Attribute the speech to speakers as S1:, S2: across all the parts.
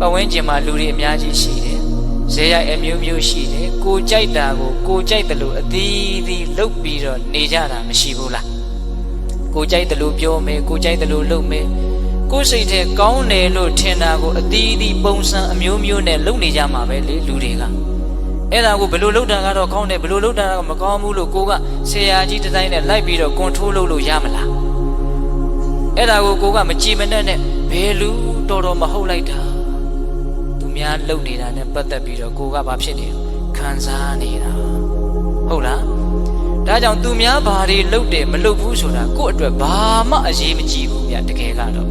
S1: ပတ်ဝန်းကျင်မှာလူတွေအများကြီးရှိတယ်ဇေယျအမျိုးမျိုးရှိတယ်ကိုကြိုက်တာကိုကိုကြိုက်တယ်လို့အသီးသီးလုပ်ပြီးတော့နေကြတာမရှိဘူးလားကိုကြိုက်တယ်လို့ပြောမယ်ကိုကြိုက်တယ်လို့လုပ်မယ်ကိုစိတ်ထဲကောင်းတယ်လို့ထင်တာကိုအသီးသီးပုံစံအမျိုးမျိုးနဲ့လုပ်နေကြမှာပဲလေလူတွေကအဲ့ဒါကိုဘယ်လိုလုပ်တာကတော့ကောင်းတယ်ဘယ်လိုလုပ်တာကမကောင်းဘူးလို့ကိုကဆရာကြီးဒီဇိုင်းနဲ့လိုက်ပြီးတော့ကွန်ထရိုးလုပ်လို့ရမလားအဲ့ဒါကိုကိုကမကြည်မနဲ့နဲ့ဘယ်လူတော်တော်မဟုတ်လိုက်တာသူ များလုံနေတာနဲ့ပတ်သက်ပြီးတော့ကိုကဘာဖြစ်နေလဲခံစားနေတာဟုတ်လားဒါကြောင့်သူများဘာတွေလုပ်တယ်မလုပ်ဘူးဆိုတာကို့အတွက်ဘာမှအရေးမကြီးဘူးဗျတကယ်ကတော့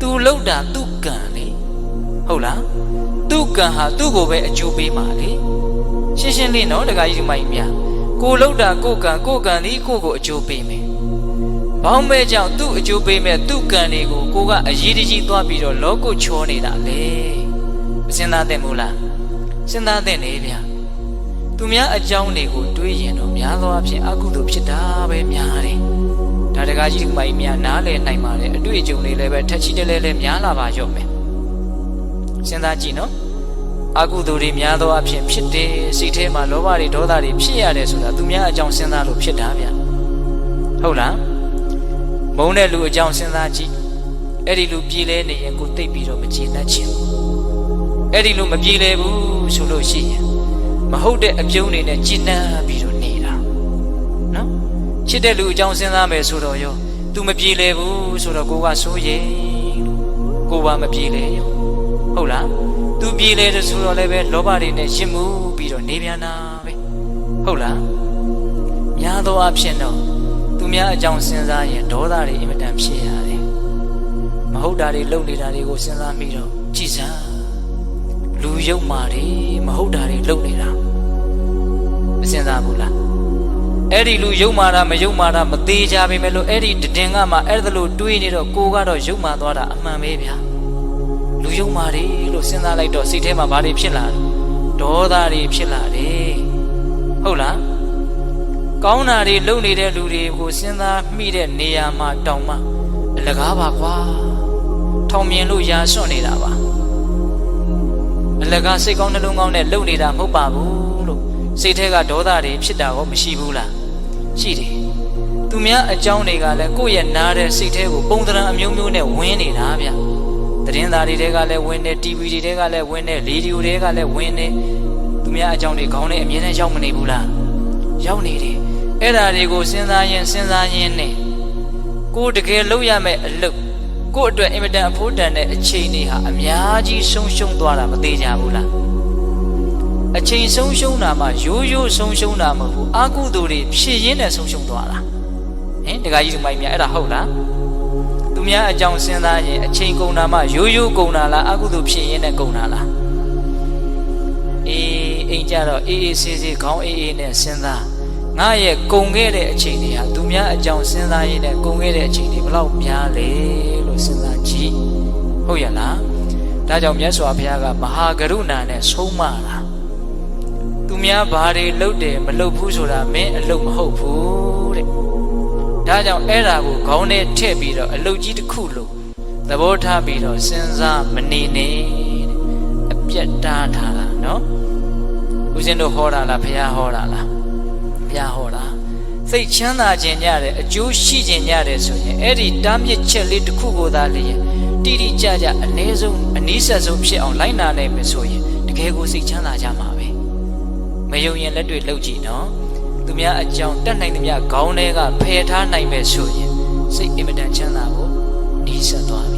S1: သူလုပ်တာသူ့ကံလေဟုတ်လားသူ့ကံဟာသူ့ကိုပဲအကျိုးပေးမှာလေရှင်းရှင်းလေးနော်တခါကြီးဒီမိုင်းများကိုလုပ်တာကို့ကံကို့ကံဒီကို့ကိုအကျိုးပေးမယ် ဘောင်းမဲကြောင့်သူ့အကျိုးပေးမဲ့သူ့ကံတွေကိုကိုကအရေးတကြီးသွားပြီးတော့လောကုချောနေတာလေမစင်သားတဲ့မို့လားစဉ်းစားတဲ့နေဗျာသူများအကြောင်းတွေကိုတွေးရင်တော့များသောအားဖြင့်အကုသိုလ်ဖြစ်တာပဲများတယ်ဒါတကားကြီးဒီမိုင်းများနားလည်နိုင်ပါတယ်အတွေ့အကြုံတွေလည်းပဲထက်ချီတလဲလဲများလာပါရော့မယ်စဉ်းစားကြည့်နော်အကုသိုလ်တွေများသောအားဖြင့်ဖြစ်တယ်စိတ်ထဲမှာလောဘတွေဒေါသတွေဖြစ်ရတယ်ဆိုတာသူများအကြောင်းစဉ်းစားလို့ဖြစ်တာဗျဟုတ်လား မုန်းတဲ့လူအကြောင်းစဉ်းစားကြည့်အဲ့ဒီလူပြည်လဲနေရင်ကိုတိတ်ပြီးတော့မကျေနပ်ချင်ဘူးအဲ့ဒီလူမပြေလဲဘူးဆိုလို့ရှိရင်မဟုတ်တဲ့အပြုံးတွေနဲ့ကြည်နပ်ပြီးတော့နေတာနော်ချစ်တဲ့လူအကြောင်းစဉ်းစားမယ်ဆိုတော့ရော तू မပြေလဲဘူးဆိုတော့ကိုကစိုးရိမ်လို့ကိုပါမပြေလဲရောဟုတ်လား तू ပြေလဲတယ်ဆိုတော့လည်းပဲလောဘတွေနဲ့ရှင်းမှုပြီးတော့နေပြန်တာပဲဟုတ်လားများသောအားဖြင့်တော့သူ များအကြောင်းစဉ်းစားရင်ဒေါသတွေအင်မတန်ဖြစ်ရတယ်။မဟုတ်တာတွေလုပ်နေတာတွေကိုစဉ်းစားမိတော့ကြည်စမ်းလူယုံမာတွေမဟုတ်တာတွေလုပ်နေတာမစဉ်းစားဘူးလား။အဲ့ဒီလူယုံမာတာမယုံမာတာမသေးကြပေမဲ့လို့အဲ့ဒီတည်ငါမှအဲ့ဒါလို့တွေးနေတော့ကိုကတော့ယုံမာသွားတာအမှန်ပဲဗျာ။လူယုံမာတွေလို့စဉ်းစားလိုက်တော့စိတ်ထဲမှာဘာတွေဖြစ်လာလဲ။ဒေါသတွေဖြစ်လာတယ်။ဟုတ်လား။ ကောင်းတာတွေလုပ်နေတဲ့လူတွေကိုစဉ်းစားမိတဲ့နေရာမှာတောင်မှအလကားပါကွာထောင်မြင်လို့ရာစွန့်နေတာပါအလကားစိတ်ကောင်းနှလုံးကောင်းနဲ့လုပ်နေတာမဟုတ်ပါဘူးလို့စိတ်ထဲကဒေါသတွေဖြစ်တာရောမရှိဘူးလားရှိတယ်သူများအကြောင်းတွေကလည်းကိုယ့်ရဲ့နားတဲ့စိတ်ထဲကိုပုံသဏ္ဍာန်အမျိုးမျိုးနဲ့ဝင်နေတာဗျသတင်းသားတွေတဲကလည်းဝင်တယ် TV တွေတဲကလည်းဝင်တယ်ရေဒီယိုတွေကလည်းဝင်တယ်သူများအကြောင်းတွေခေါင်းနဲ့အမြဲတမ်းရောက်မနေဘူးလားရောက်နေတယ် အဲ့ဓာတွေကိုစဉ်းစားရင်စဉ်းစားရင်နဲ့ကိုယ်တကယ်လုပ်ရမယ့်အလုပ်ကိုယ့်အတွက်အင်မတန်အဖို့တန်တဲ့အချိန်တွေဟာအများကြီးဆုံးရှုံးသွားတာမသေးကြဘူးလားအချိန်ဆုံးရှုံးတာမှရိုးရိုးဆုံးရှုံးတာမဟုတ်ဘူးအာကုသိုလ်တွေဖြည့်ရင်းနဲ့ဆုံးရှုံးသွားတာဟင်တခါကြီးဒီမိုင်းများအဲ့ဒါဟုတ်လားသူများအကြောင်းစဉ်းစားရင်အချိန်ကုန်တာမှရိုးရိုးကုန်တာလားအာကုသိုလ်ဖြည့်ရင်းနဲ့ကုန်တာလားအေးအိမ်ကြတော့အေးအေးဆေးဆေးခေါင်းအေးအေးနဲ့စဉ်းစား ငါရဲ့ကုံခဲ့တဲ့အချိန်တွေဟာသူများအကြောင်းစဉ်းစားရင်းနဲ့ကုံခဲ့တဲ့အချိန်တွေဘလောက်များလဲလို့စဉ်းစားကြည့်ဟုတ်ရလားဒါကြောင့်မြတ်စွာဘုရားကမဟာကရုဏာနဲ့ဆုံးမတာသူများဘာတွေလုပ်တယ်မလုပ်ဘူးဆိုတာမင်းအလုပ်မဟုတ်ဘူးတဲ့ဒါကြောင့်အဲ့ဒါကိုခေါင်းထဲထည့်ပြီးတော့အလုပ်ကြီးတစ်ခုလို့သဘောထားပြီးတော့စဉ်းစားမနေနဲ့တဲ့အပြတ်တားထားတာနော်ဦးဇင်းတို့ဟောတာလားဘုရားဟောတာလား ဘုရားဟောတာစိတ်ချမ်းသာခြင်းညတဲ့အကျိုးရှိခြင်းညတဲ့ဆိုရင်အဲ့ဒီတားမြစ်ချက်လေးတစ်ခုကိုသာလျင်တိတိကျကျအ ਨੇ ဆုံးအနည်းဆက်ဆုံးဖြစ်အောင်လိုက်နာနိုင်မယ်ဆိုရင်တကယ်ကိုစိတ်ချမ်းသာကြမှာပဲမယုံရင်လက်တွေ့လှုပ်ကြည့်နော်သူများအကြောင်းတတ်နိုင်သမျှခေါင်းထဲကဖယ်ထားနိုင်မယ်ဆိုရင်စိတ်အင်မတန်ချမ်းသာဖို့ဤဆက်သွားပြီ